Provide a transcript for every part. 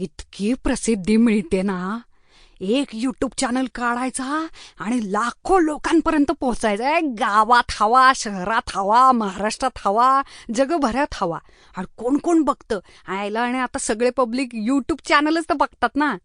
इतकी प्रसिद्धी मिळते ना. एक युट्यूब चॅनल काढायचा आणि लाखो लोकांपर्यंत पोहोचायचा. गावात हवा शहरात हवा महाराष्ट्रात हवा जगभरात हवा. आणि कोण कोण बघतं? आयला आणि आता सगळे पब्लिक युट्यूब चॅनलच तर बघतात ना.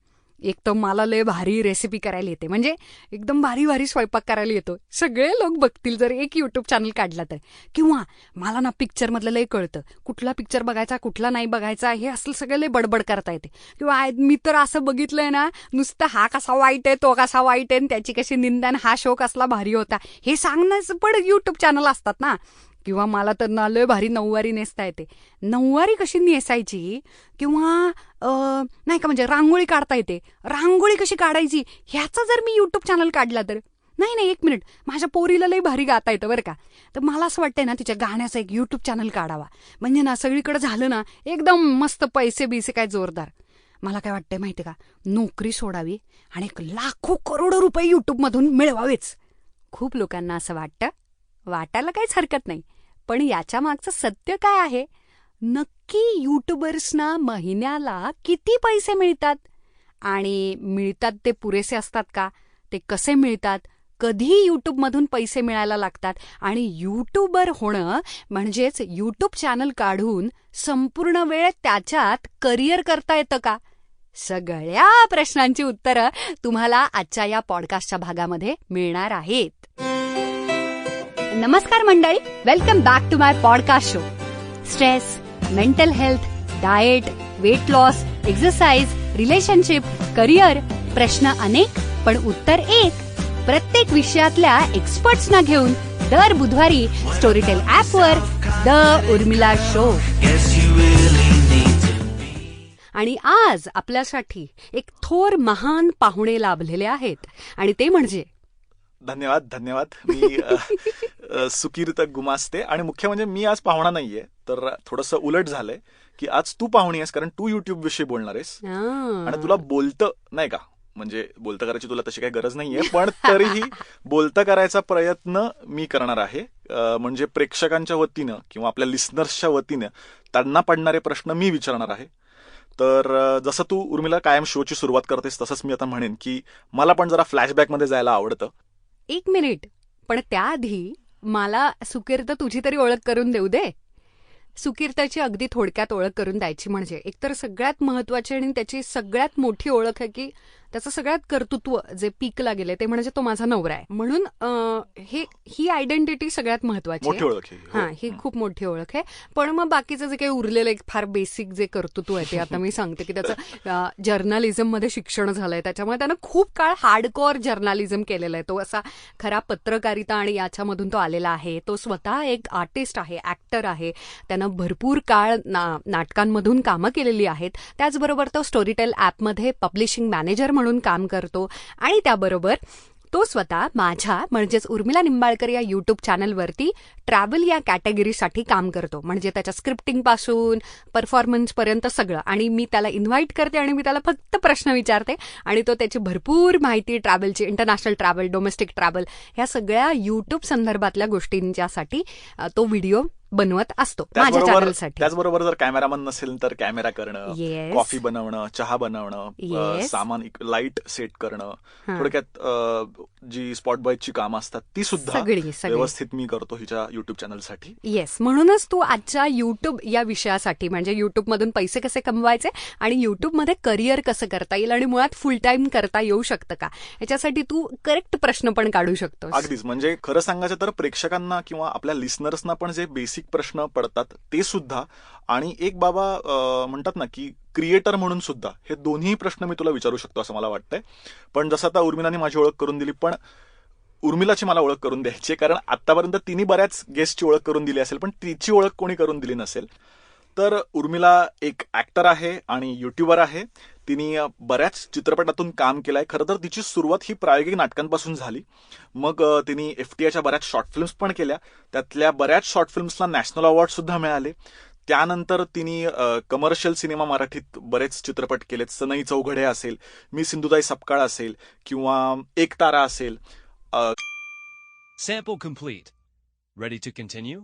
एक तर मला लय भारी रेसिपी करायला येते. म्हणजे एकदम भारी भारी स्वयंपाक करायला येतो. सगळे लोक बघतील जर एक युट्यूब चॅनल काढला तर. किंवा मला ना पिक्चरमधलं लय कळतं. कुठला पिक्चर बघायचा कुठला नाही बघायचा हे असलं सगळं लय बडबड करता येते. किंवा मी तर असं बघितलंय ना नुसतं हा कसा वाईट आहे तो कसा वाईट आहे त्याची कशी निंदा हा शो कसला भारी होता. हे सांगण्याचं पण युट्यूब चॅनल असतात ना. किंवा मला तर ना लय भारी नऊवारी नेसता येते. नऊवारी कशी नेसायची? किंवा नाही का म्हणजे रांगोळी काढता येते. रांगोळी कशी काढायची? ह्याचा जर मी यूट्यूब चॅनल काढला तर. नाही नाही एक मिनिट माझ्या पोरीला लई भारी गाता येतं बरं का. तर मला असं वाटतंय ना तिच्या गाण्याचा एक यूट्यूब चॅनल काढावा. म्हणजे ना सगळीकडे झालं ना एकदम मस्त पैसे बिसे काय जोरदार. मला काय वाटतंय माहिती का? नोकरी सोडावी आणि एक लाखो करोडो रुपये यूट्यूबमधून मिळवावेच. खूप लोकांना असं वाटतं. वाटायला काहीच हरकत नाही. पण याच्या मागचं सत्य काय आहे? नक्की यूट्यूबर्सना महिन्याला किती पैसे मिळतात? आणि मिळतात ते पुरेसे असतात का? ते कसे मिळतात? कधी यूट्यूबमधून पैसे मिळायला लागतात. आणि यूट्यूबर होणं म्हणजेच यूट्यूब चॅनल काढून संपूर्ण वेळ त्याच्यात करिअर करता येतं का? सगळ्या प्रश्नांची उत्तरं तुम्हाला आजच्या या पॉडकास्टच्या भागामध्ये मिळणार आहेत. नमस्कार मंडळी welcome back to my podcast show stress mental health diet weight loss exercise relationship career प्रश्न अनेक पण उत्तर एक. प्रत्येक विषयातल्या एक्सपर्ट्सना घेऊन दर बुधवारी स्टोरीटेल वर द उर्मिला शो आणि आज आपल्यासाठी एक थोर महान पाहुणे लाभलेले आहेत. आणि ते म्हणजे धन्यवाद धन्यवाद. मी सुकीर्त गुमास्ते. आणि मुख्य म्हणजे मी आज पाहुणा नाहीये तर थोडंसं उलट झालंय की आज तू पाहुणी आहेस कारण तू युट्यूब विषयी बोलणार आहेस. आणि तुला बोलतं नाही का? म्हणजे बोलतं करायची तुला तशी काही गरज नाहीये पण तरीही बोलतं करायचा प्रयत्न मी करणार आहे. म्हणजे प्रेक्षकांच्या वतीनं किंवा आपल्या लिस्नर्सच्या वतीनं त्यांना पडणारे प्रश्न मी विचारणार आहे. तर जसं तू उर्मिला कायम शोची सुरुवात करतेस तसंच मी आता म्हणेन की मला पण जरा फ्लॅशबॅकमध्ये जायला आवडतं. एक मिनिट. पण त्याआधी मला सुकीर्त तुझी तरी ओळख करून देऊ दे. सुकीर्ताची अगदी थोडक्यात ओळख करून द्यायची म्हणजे. एकतर सगळ्यात महत्वाची आणि त्याची सगळ्यात मोठी ओळख आहे की त्याचं सगळ्यात कर्तृत्व जे पीकला गेले ते म्हणजे तो माझा नवरा आहे. म्हणून हे ही आयडेंटिटी सगळ्यात महत्वाची आहे. ओळख आहे. हो. हा. ही खूप मोठी ओळख आहे. पण मग बाकीचं जे काही उरलेलं एक फार बेसिक जे कर्तृत्व आहे ते आता मी सांगते की त्याचं जर्नलिझममध्ये शिक्षण झालंय. त्याच्यामुळे त्यानं खूप काळ हार्डकोअर जर्नलिझम केलेलं आहे. तो असा खरा पत्रकारिता आणि याच्यामधून तो आलेला आहे. तो स्वतः एक आर्टिस्ट आहे ऍक्टर आहे. त्यानं भरपूर काळ ना नाटकांमधून कामं केलेली आहेत. त्याचबरोबर तो स्टोरीटेल ॲपमध्ये पब्लिशिंग मॅनेजर म्हणून म्हणून काम करतो. आणि त्याबरोबर तो स्वतः माझ्या म्हणजेच उर्मिला निंबाळकर या यूट्यूब चॅनलवरती ट्रॅव्हल या कॅटेगरीसाठी काम करतो. म्हणजे त्याच्या स्क्रिप्टिंगपासून परफॉर्मन्सपर्यंत सगळं. आणि मी त्याला इन्व्हाइट करते आणि मी त्याला फक्त प्रश्न विचारते. आणि तो त्याची भरपूर माहिती ट्रॅव्हलची इंटरनॅशनल ट्रॅव्हल डोमेस्टिक ट्रॅव्हल ह्या सगळ्या यूट्यूब संदर्भातल्या गोष्टींच्यासाठी तो व्हिडिओ बनवत असतो माझ्या त्याचबरोबर चॅनलसाठी त्याचबरोबर जर कॅमेरामन नसेल तर कॅमेरा करणं Yes. कॉफी बनवणं चहा बनवणं Yes. सामान लाइट सेट करणं. थोडक्यात जी स्पॉट बॉयची कामं असतात ती सुद्धा सगळी, सगळी. व्यवस्थित मी करतो हिच्या युट्यूब चॅनलसाठी येस म्हणूनच तू आजच्या युट्यूब या विषयासाठी म्हणजे युट्यूबमधून पैसे कसे कमवायचे आणि युट्यूबमध्ये करिअर कसं करता येईल आणि मुळात फुल टाइम करता येऊ शकतं का? याच्यासाठी तू करेक्ट प्रश्न पण काढू शकतोस. अगदीच म्हणजे खरं सांगायचं तर प्रेक्षकांना किंवा आपल्या लिस्नर्सना पण जे बेसिक प्रश्न पडतात ते सुद्धा. आणि एक बाबा अ, म्हणतात ना की क्रिएटर म्हणून सुद्धा. हे दोन्ही प्रश्न मी तुला विचारू शकतो असं मला वाटतंय. पण जसं आता उर्मिलाने माझी ओळख करून दिली पण उर्मिलाची मला ओळख करून द्यायची आहे, कारण आतापर्यंत तिने बऱ्याच गेस्टची ओळख करून दिली असेल पण तिची ओळख कोणी करून दिली नसेल. तर उर्मिला एक ऍक्टर आहे आणि युट्यूबर आहे. तिने बऱ्याच चित्रपटातून काम केलंय. खरं तर तिची सुरुवात ही प्रायोगिक नाटकांपासून झाली. मग तिने एफ टी आयच्या बऱ्याच शॉर्ट फिल्म्स पण केल्या. त्यातल्या बऱ्याच शॉर्ट फिल्म्सला नॅशनल अवॉर्ड सुद्धा मिळाले. त्यानंतर तिने कमर्शियल सिनेमा मराठीत बरेच चित्रपट केलेत. सनई चौघडे असेल मी सिंधुताई सपकाळ असेल किंवा एक तारा असेल. Sample complete ready to continue